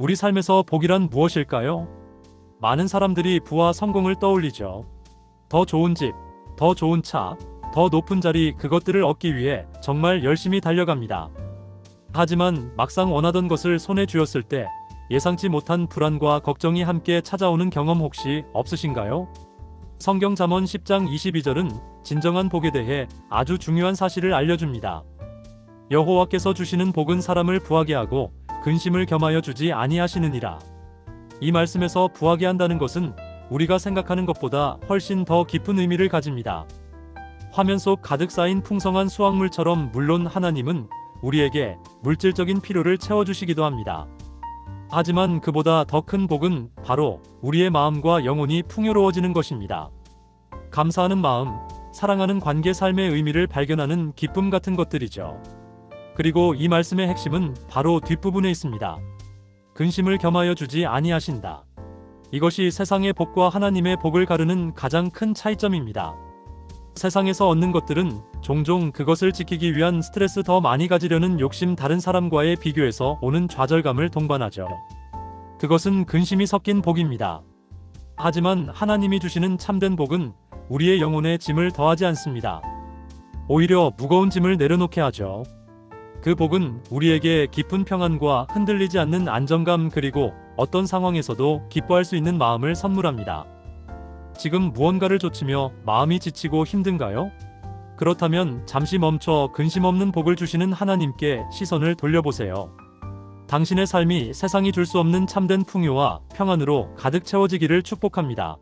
우리 삶에서 복이란 무엇일까요? 많은 사람들이 부와 성공을 떠올리죠. 더 좋은 집, 더 좋은 차, 더 높은 자리 그것들을 얻기 위해 정말 열심히 달려갑니다. 하지만 막상 원하던 것을 손에 쥐었을 때 예상치 못한 불안과 걱정이 함께 찾아오는 경험 혹시 없으신가요? 성경 잠언 10장 22절은 진정한 복에 대해 아주 중요한 사실을 알려줍니다. 여호와께서 주시는 복은 사람을 부하게 하고 근심을 겸하여 주지 아니하시느니라. 이 말씀에서 부하게 한다는 것은 우리가 생각하는 것보다 훨씬 더 깊은 의미를 가집니다. 화면 속 가득 쌓인 풍성한 수확물처럼 물론 하나님은 우리에게 물질적인 필요를 채워주시기도 합니다. 하지만 그보다 더 큰 복은 바로 우리의 마음과 영혼이 풍요로워지는 것입니다. 감사하는 마음, 사랑하는 관계 삶의 의미를 발견하는 기쁨 같은 것들이죠. 그리고 이 말씀의 핵심은 바로 뒷부분에 있습니다. 근심을 겸하여 주지 아니하신다. 이것이 세상의 복과 하나님의 복을 가르는 가장 큰 차이점입니다. 세상에서 얻는 것들은 종종 그것을 지키기 위한 스트레스 더 많이 가지려는 욕심 다른 사람과의 비교에서 오는 좌절감을 동반하죠. 그것은 근심이 섞인 복입니다. 하지만 하나님이 주시는 참된 복은 우리의 영혼에 짐을 더하지 않습니다. 오히려 무거운 짐을 내려놓게 하죠. 그 복은 우리에게 깊은 평안과 흔들리지 않는 안정감 그리고 어떤 상황에서도 기뻐할 수 있는 마음을 선물합니다. 지금 무언가를 좇으며 마음이 지치고 힘든가요? 그렇다면 잠시 멈춰 근심 없는 복을 주시는 하나님께 시선을 돌려보세요. 당신의 삶이 세상이 줄 수 없는 참된 풍요와 평안으로 가득 채워지기를 축복합니다.